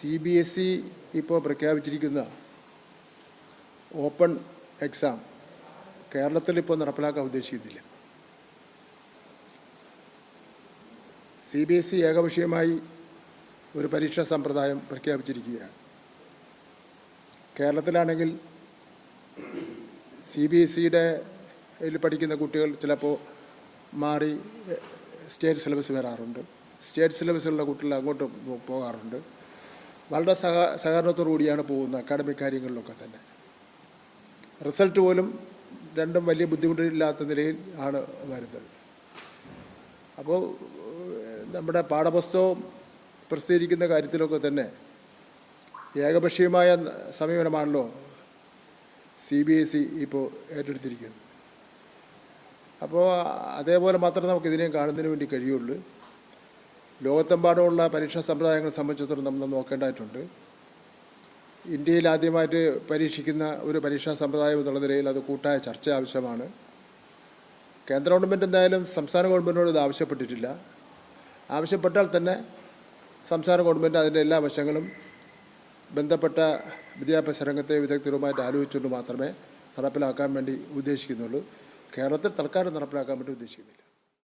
C B S E ഇപ്പോൾ പ്രഖ്യാപിച്ചിരിക്കുന്ന open exam കേരളത്തിൽ ഇപ്പോൾ നടപ്പിലാക്കാൻ ഉദ്ദേശിക്കുന്നില്ല. സി ബി എസ് ഇ ഏകപക്ഷീയമായി ഒരു പരീക്ഷാ സമ്പ്രദായം പ്രഖ്യാപിച്ചിരിക്കുകയാണ്. കേരളത്തിലാണെങ്കിൽ സി ബി എസ് സിയുടെ പഠിക്കുന്ന കുട്ടികൾ ചിലപ്പോൾ മാറി സ്റ്റേറ്റ് സിലബസ് വരാറുണ്ട്. സ്റ്റേറ്റ് സിലബസിലുള്ള കുട്ടികൾ അങ്ങോട്ട് പോകാറുണ്ട്. വളരെ സഹ സഹകരണത്തോടു കൂടിയാണ് പോകുന്നത് അക്കാഡമിക് കാര്യങ്ങളിലൊക്കെ തന്നെ. റിസൾട്ട് പോലും രണ്ടും വലിയ ബുദ്ധിമുട്ടില്ലാത്ത നിലയിൽ ആണ് വരുന്നത്. അപ്പോൾ നമ്മുടെ പാഠപുസ്തകം പ്രസിദ്ധീകരിക്കുന്ന കാര്യത്തിലൊക്കെ തന്നെ ഏകപക്ഷീയമായ സമീപനമാണല്ലോ സി ബി എസ് ഇ ഇപ്പോൾ ഏറ്റെടുത്തിരിക്കുന്നത്. അപ്പോൾ അതേപോലെ മാത്രമേ നമുക്ക് ഇതിനെയും കാണുന്നതിന് വേണ്ടി കഴിയുള്ളൂ. ലോകത്തെമ്പാടുമുള്ള പരീക്ഷാ സമ്പ്രദായങ്ങളെ സംബന്ധിച്ചിടത്തോളം നമ്മൾ നോക്കേണ്ടതായിട്ടുണ്ട്. ഇന്ത്യയിൽ ആദ്യമായിട്ട് പരീക്ഷിക്കുന്ന ഒരു പരീക്ഷാ സമ്പ്രദായം എന്നുള്ള നിലയിൽ അത് കൂട്ടായ ചർച്ച ആവശ്യമാണ്. കേന്ദ്ര ഗവൺമെന്റ് എന്തായാലും സംസ്ഥാന ഗവൺമെന്റിനോട് ഇത് ആവശ്യപ്പെട്ടിട്ടില്ല. ആവശ്യപ്പെട്ടാൽ തന്നെ സംസ്ഥാന ഗവൺമെന്റ് അതിന്റെ എല്ലാ വശങ്ങളും ബന്ധപ്പെട്ട വിദ്യാഭ്യാസ രംഗത്തെ വിദഗ്ധരുമായിട്ട് ആലോചിച്ചുകൊണ്ട് മാത്രമേ നടപ്പിലാക്കാൻ വേണ്ടി ഉദ്ദേശിക്കുന്നുള്ളൂ. കേരളത്തിൽ തൽക്കാലം നടപ്പിലാക്കാൻ വേണ്ടി ഉദ്ദേശിക്കുന്നില്ല.